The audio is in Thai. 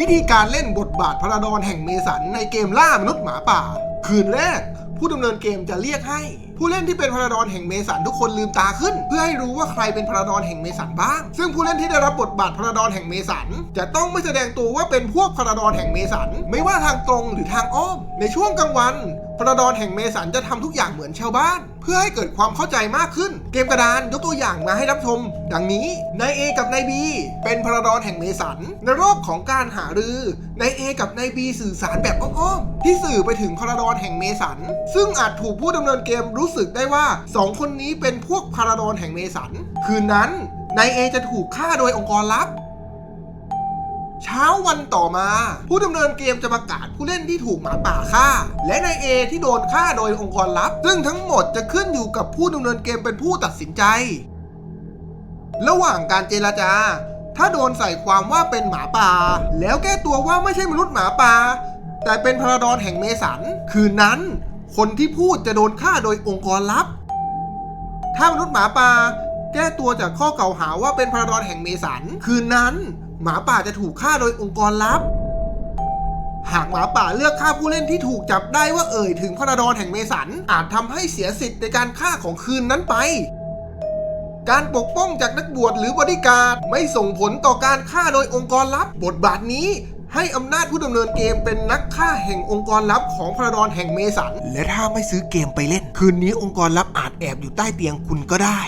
วิธีการเล่นบทบาทพระราดอนแห่งเมสันในเกมล่ามนุษย์หมาป่า คืนแรก ผู้ดำเนินเกมจะเรียกให้ ผู้เล่นที่เป็นพระราดอนแห่งเมสันทุกคนลืมตาขึ้น เพื่อให้รู้ว่าใครเป็นพระราดอนแห่งเมสันบ้าง ซึ่งผู้เล่นที่ได้รับบทบาทพระราดอนแห่งเมสัน จะต้องไม่แสดงตัวว่าเป็นพวกพระราดอนแห่งเมสัน ไม่ว่าทางตรงหรือทางอ้อม ในช่วงกลางวันพระราดอนแห่งเมสันจะทำทุกอย่างเหมือนชาวบ้าน เพื่อให้เกิดความเข้าใจมากขึ้น เกมกระดานยกตัวอย่างมาให้รับชม ดังนี้นาย A กับนาย B เป็นพระราดอนแห่งเมสัน ในรอบของการหารือนาย A กับนาย B สื่อสารแบบอ้อมๆที่สื่อไปถึงพระราดอนแห่งเมสัน ซึ่งอาจถูกผู้ดำเนินเกมรู้สึกได้ว่าสองคนนี้เป็นพวกพระราดอนแห่งเมสัน คืนนั้นนาย A จะถูกฆ่าโดยองค์กรลับ เช้าวันต่อมา ผู้ดำเนินเกมจะประกาศผู้เล่นที่ถูกหมาป่าฆ่า และนายเอที่โดนฆ่าโดยองค์กรลับ ซึ่งทั้งหมดจะขึ้นอยู่กับผู้ดำเนินเกมเป็นผู้ตัดสินใจ ระหว่างการเจรจา ถ้าโดนใส่ความว่าเป็นหมาป่า แล้วแก้ตัวว่าไม่ใช่มนุษย์หมาป่า แต่เป็นพระราดอนแห่งเมสัน คืนนั้น คนที่พูดจะโดนฆ่าโดยองค์กรลับ ถ้ามนุษย์หมาป่าแก้ตัวจากข้อเก่าหาว่าเป็นพระราดอนแห่งเมสัน คืนนั้นหมาป่าจะถูกฆ่าโดยองค์กรลับ หากหมาป่าเลือกฆ่าผู้เล่นที่ถูกจับได้ว่าเอ่ยถึงพระราดอนแห่งเมสัน อาจทำให้เสียสิทธิ์ในการฆ่าของคืนนั้นไป การปกป้องจากนักบวชหรือบริการไม่ส่งผลต่อการฆ่าโดยองค์กรลับ บทบาทนี้ให้อำนาจผู้ดำเนินเกมเป็นนักฆ่าแห่งองค์กรลับของพระดอนแห่งเมสัน และถ้าไม่ซื้อเกมไปเล่น คืนนี้องค์กรลับอาจแอบอยู่ใต้เตียงคุณก็ได้